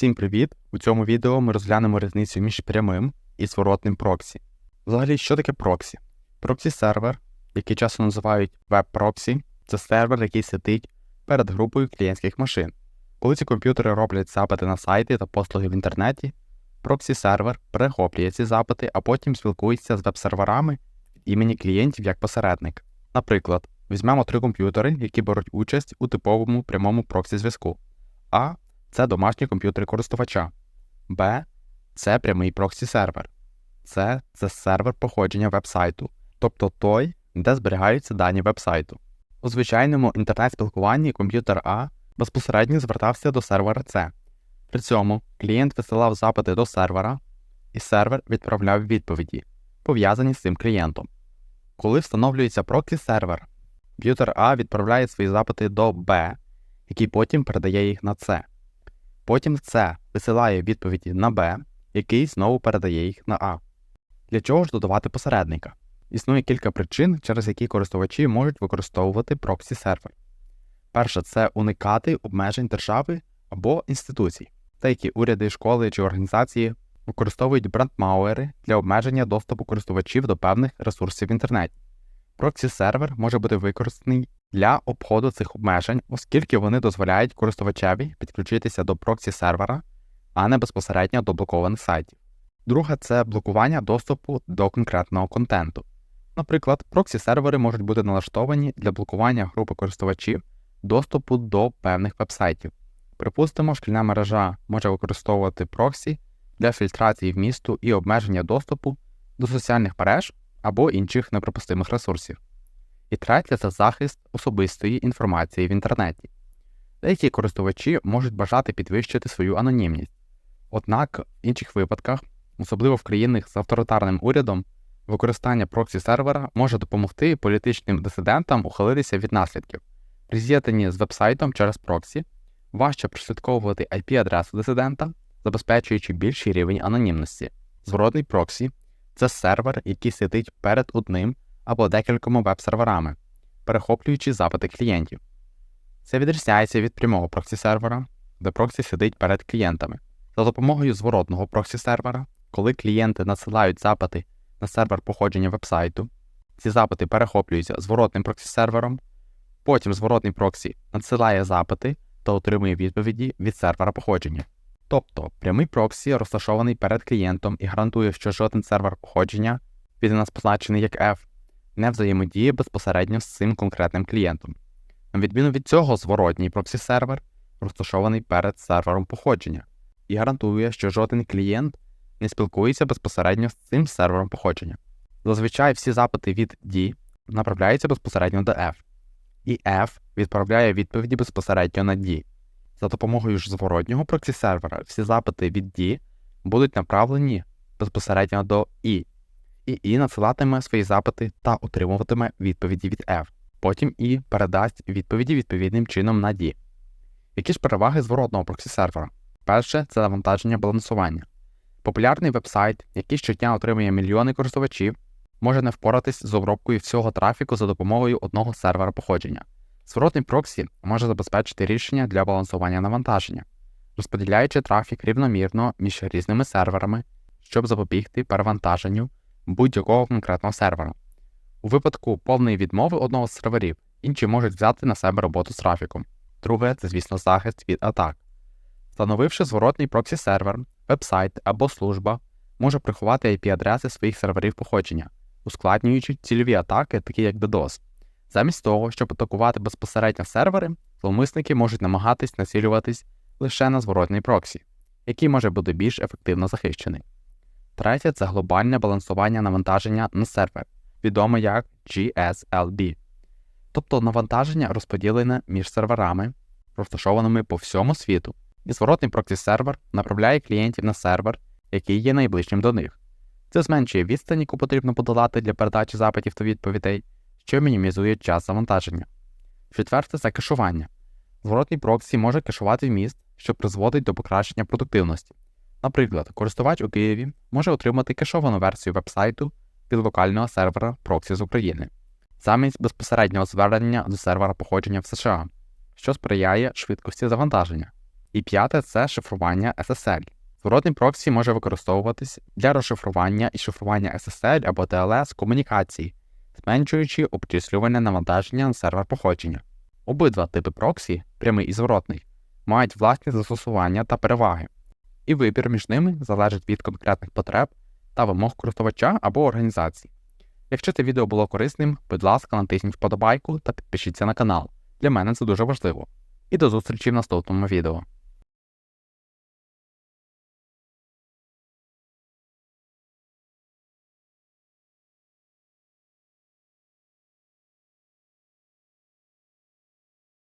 Усім привіт! У цьому відео ми розглянемо різницю між прямим і зворотним проксі. Взагалі, що таке проксі? Проксі сервер, який часто називають веб-проксі, це сервер, який сидить перед групою клієнтських машин. Коли ці комп'ютери роблять запити на сайти та послуги в інтернеті, проксі сервер перехоплює ці запити, а потім спілкується з веб-серверами імені клієнтів як посередник. Наприклад, візьмемо три комп'ютери, які беруть участь у типовому прямому проксі зв'язку. А це домашні комп'ютери користувача. Б. Це прямий проксі сервер. С. Це сервер походження веб-сайту, тобто той, де зберігаються дані веб-сайту. У звичайному інтернет-спілкуванні комп'ютер А безпосередньо звертався до сервера С. При цьому клієнт висилав запити до сервера, і сервер відправляв відповіді, пов'язані з цим клієнтом. Коли встановлюється проксі сервер, комп'ютер А відправляє свої запити до Б, який потім передає їх на С. Потім С висилає відповіді на Б, який знову передає їх на А. Для чого ж додавати посередника? Існує кілька причин, через які користувачі можуть використовувати проксі сервер. Перше це уникати обмежень держави або інституцій. Деякі уряди, школи чи організації використовують брендмауери для обмеження доступу користувачів до певних ресурсів в інтернеті. Проксі сервер може бути використаний для обходу цих обмежень, оскільки вони дозволяють користувачеві підключитися до проксі сервера, а не безпосередньо до блокованих сайтів. Друге це блокування доступу до конкретного контенту. Наприклад, проксі сервери можуть бути налаштовані для блокування групи користувачів доступу до певних вебсайтів. Припустимо, шкільна мережа може використовувати проксі для фільтрації вмісту і обмеження доступу до соціальних мереж або інших неприпустимих ресурсів. І третє це захист особистої інформації в інтернеті. Деякі користувачі можуть бажати підвищити свою анонімність. Однак в інших випадках, особливо в країнах з авторитарним урядом, використання проксі сервера може допомогти політичним дисидентам ухилитися від наслідків. При з'єднанні з вебсайтом через проксі важче прослідковувати IP-адресу дисидента, забезпечуючи більший рівень анонімності. Зворотний проксі це сервер, який сидить перед одним або декількома веб-серверами, перехоплюючи запити клієнтів. Це відрізняється від прямого проксі сервера, де проксі сидить перед клієнтами. За допомогою зворотного проксі сервера, коли клієнти надсилають запити на сервер походження вебсайту, ці запити перехоплюються зворотним проксі сервером, потім зворотний проксі надсилає запити та отримує відповіді від сервера походження. Тобто прямий проксі розташований перед клієнтом і гарантує, що жоден сервер походження, від нас позначений як F, не взаємодіє безпосередньо з цим конкретним клієнтом. На відміну від цього, зворотній проксі сервер розташований перед сервером походження і гарантує, що жоден клієнт не спілкується безпосередньо з цим сервером походження. Зазвичай всі запити від D направляються безпосередньо до F, і F відправляє відповіді безпосередньо на D. За допомогою ж зворотнього проксі сервера всі запити від D будуть направлені безпосередньо до E, і І надсилатиме свої запити та отримуватиме відповіді від F. Потім І передасть відповіді відповідним чином на D. Які ж переваги зворотного проксі сервера? Перше це завантаження балансування. Популярний вебсайт, який щодня отримує мільйони користувачів, може не впоратись з обробкою всього трафіку за допомогою одного сервера походження. Зворотний проксі може забезпечити рішення для балансування навантаження, розподіляючи трафік рівномірно між різними серверами, щоб запобігти перевантаженню будь-якого конкретного сервера. У випадку повної відмови одного з серверів, інші можуть взяти на себе роботу з трафіком. Друге це, звісно, захист від атак. Встановивши зворотний проксі сервер, вебсайт або служба може приховати IP-адреси своїх серверів походження, ускладнюючи цільові атаки, такі як DDoS. Замість того, щоб атакувати безпосередньо сервери, зловмисники можуть намагатись націлюватись лише на зворотний проксі, який може бути більш ефективно захищений. Третє це глобальне балансування навантаження на сервер, відоме як GSLB. Тобто навантаження розподілене між серверами, розташованими по всьому світу, і зворотний проксі сервер направляє клієнтів на сервер, який є найближчим до них. Це зменшує відстань, яку потрібно подолати для передачі запитів та відповідей, що мінімізує час завантаження. Четверте це кешування. Зворотний проксі може кешувати вміст, що призводить до покращення продуктивності. Наприклад, користувач у Києві може отримати кешовану версію вебсайту від локального сервера проксі з України, замість безпосереднього звернення до сервера походження в США, що сприяє швидкості завантаження. І п'яте це шифрування SSL. Зворотний проксі може використовуватись для розшифрування і шифрування SSL або TLS комунікацій, зменшуючи обчислювальне навантаження на сервер походження. Обидва типи проксі, прямий і зворотний, мають власні застосування та переваги, і вибір між ними залежить від конкретних потреб та вимог користувача або організації. Якщо це відео було корисним, будь ласка, натисніть вподобайку та підпишіться на канал. Для мене це дуже важливо. І до зустрічі в наступному відео.